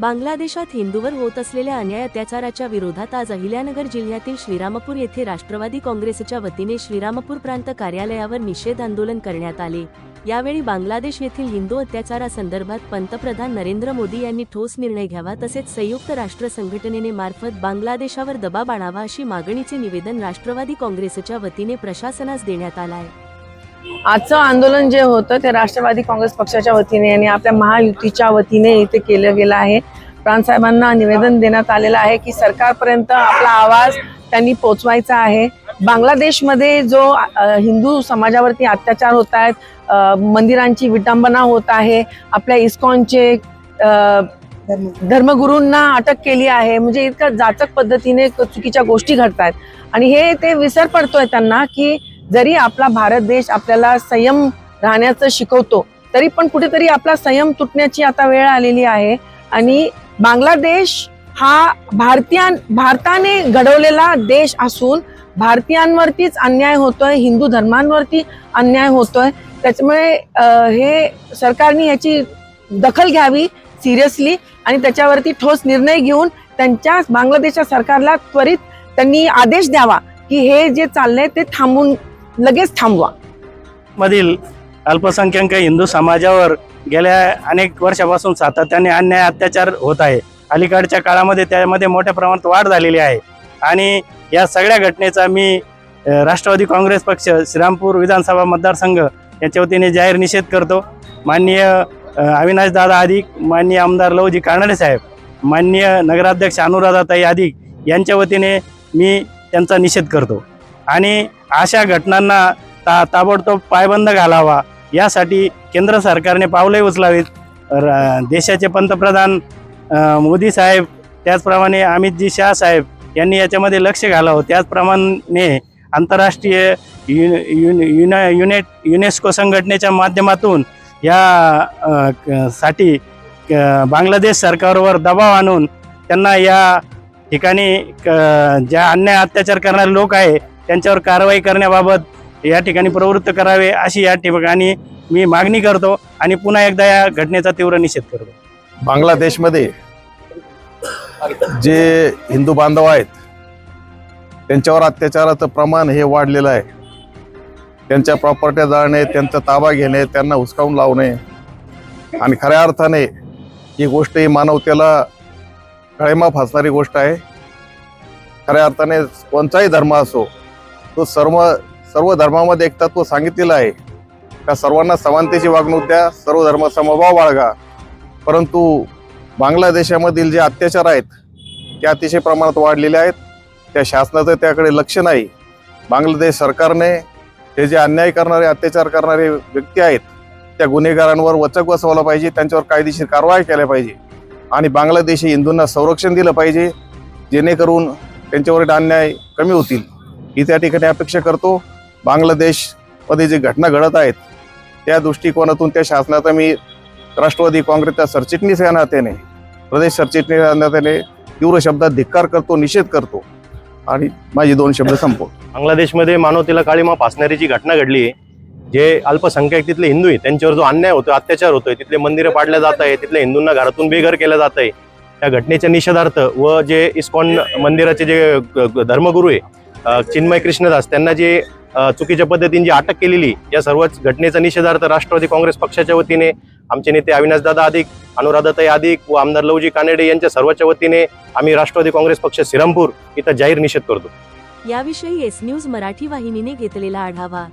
बांगलादेशात हिंदूवर होत असलेल्या अन्याय अत्याचाराच्या विरोधात आज अहिल्यानगर जिल्ह्यातील श्रीरामपूर येथे राष्ट्रवादी काँग्रेसच्या वतीने श्रीरामपूर प्रांत कार्यालयावर निषेध आंदोलन करण्यात आले. यावेळी बांगलादेश येथील हिंदू अत्याचारासंदर्भात पंतप्रधान नरेंद्र मोदी यांनी ठोस निर्णय घ्यावा तसेच संयुक्त राष्ट्र संघटनेने मार्फत बांगलादेशावर दबाव आणावा अशी मागणीचे निवेदन राष्ट्रवादी काँग्रेसच्या वतीने प्रशासनास देण्यात आलं आहे. आजचं आंदोलन जे होतं ते राष्ट्रवादी काँग्रेस पक्षाच्या वतीने आणि आपल्या महायुतीच्या वतीने इथे केलं गेलं आहे. प्राणसाहेबांना निवेदन देण्यात आलेलं आहे की सरकारपर्यंत आपला आवाज त्यांनी पोचवायचा आहे. बांगलादेशमध्ये जो हिंदू समाजावरती अत्याचार होत आहेत मंदिरांची विटंबना होत आहे आपल्या इस्कॉनचे धर्मगुरूंना अटक केली आहे म्हणजे इतक्या जाचक पद्धतीने चुकीच्या गोष्टी घडतायत. आणि हे ते विसर पडतोय त्यांना की जरी आपला भारत देश आपल्याला संयम राहण्याचं शिकवतो तरी पण कुठेतरी आपला संयम तुटण्याची आता वेळ आलेली आहे. आणि बांगलादेश हा भारतीयां भारताने घडवलेला देश असून भारतीयांवरतीच अन्याय होतोय हिंदू धर्मांवरती अन्याय होतोय. त्याच्यामुळे हे सरकारने याची दखल घ्यावी सिरियसली आणि त्याच्यावरती ठोस निर्णय घेऊन त्यांच्या बांगलादेशच्या सरकारला त्वरित त्यांनी आदेश द्यावा की हे जे चाललंय ते थांबून लगेच थांबवा. मधील अल्पसंख्याक हिंदू समाजावर गेल्या अनेक वर्षापासून सातत्याने अन्याय अत्याचार होत आहे. अलीकडच्या काळामध्ये त्यामध्ये मोठ्या प्रमाणात वाढ झालेली आहे. आणि या सगळ्या घटनेचा मी राष्ट्रवादी काँग्रेस पक्ष श्रीरामपूर विधानसभा मतदारसंघ यांच्या वतीने जाहीर निषेध करतो. माननीय अविनाश दादा अधिक माननीय आमदार लवजी कानडे साहेब माननीय नगराध्यक्ष अनुराधाताई अधिक यांच्या वतीने मी त्यांचा निषेध करतो. आणि अशा घटनांना ता ताबडतोब पायबंद घालावा. यासाठी केंद्र सरकारने पावले उचलावीत. र- देशाचे पंतप्रधान मोदी साहेब त्याचप्रमाणे अमितजी शाह साहेब यांनी याच्यामध्ये लक्ष घालावं. त्याचप्रमाणे आंतरराष्ट्रीय यु युन युना युनेट युनेस्को संघटनेच्या माध्यमातून या क- साठी क- बांगलादेश सरकारवर दबाव आणून त्यांना या ठिकाणी क- ज्या अन्याय अत्याचार करणारे लोक आहे त्यांच्यावर कारवाई करण्याबाबत या ठिकाणी प्रवृत्त करावे अशी या ठिकाणी मी मागणी करतो आणि पुन्हा एकदा या घटनेचा तीव्र निषेध करतो. बांगलादेशमध्ये जे हिंदू बांधव आहेत त्यांच्यावर अत्याचाराचं प्रमाण हे वाढलेलं आहे. त्यांच्या प्रॉपर्ट्या जाळणे त्यांचा ताबा घेणे त्यांना हुसकावून लावणे आणि खऱ्या अर्थाने ही गोष्ट ही मानवतेला कळेमा फासणारी गोष्ट आहे. खऱ्या अर्थाने कोणताही धर्म असो तो सर्व सर्व धर्मामध्ये एक तत्व सांगितलेलं आहे. का सर्वांना समानतेची वागणूक द्या सर्व धर्म समभाव बाळगा. परंतु बांगलादेशामधील जे अत्याचार आहेत ते अतिशय प्रमाणात वाढलेले आहेत. त्या शासनाचं त्याकडे लक्ष नाही. बांगलादेश सरकारने हे जे अन्याय करणारे अत्याचार करणारे व्यक्ती आहेत त्या गुन्हेगारांवर वचक बसवला पाहिजे त्यांच्यावर कायदेशीर कारवाई केल्या पाहिजे. आणि बांगलादेशी हिंदूंना संरक्षण दिलं पाहिजे जेणेकरून त्यांच्यावरील अन्याय कमी होतील. ही त्या ठिकाणी अपेक्षा करतो. बांगलादेशमध्ये जे घटना घडत आहेत त्या दृष्टिकोनातून त्या शासनाचा मी राष्ट्रवादी काँग्रेसच्या सरचिटणीस या नात्याने प्रदेश सरचिटणीस या नात्याने तीव्र शब्दात धिक्कार करतो निषेध करतो. आणि माझे दोन शब्द संपवतो. बांगलादेशमध्ये मानवतेला काळीमा फासणारी जी घटना घडली आहे जे अल्पसंख्याक तिथले हिंदू आहे त्यांच्यावर जो अन्याय होतोय अत्याचार होतोय तिथले मंदिरं पाडल्या जात आहे तिथल्या हिंदूंना घरातून बेघर केलं जात आहे. त्या घटनेच्या निषेधार्थ व जे इस्कॉन मंदिराचे जे ग- धर्मगुरू आहे चिन्मय कृष्णदास त्यांना जे चुकीच्या पद्धतीने जी अटक केलेली या सर्वच घटनेचा निषेधार्थ राष्ट्रवादी काँग्रेस पक्षाच्या वतीने आमचे नेते अविनाशदादा अधिक अनुराधाताई अधिक व आमदार लवजी कानेडे यांच्या सर्वांच्या वतीने आम्ही राष्ट्रवादी काँग्रेस पक्ष श्रीरामपूर इथं जाहीर निषेध करतो. याविषयी एस न्यूज मराठी वाहिनीने घेतलेला आढावा.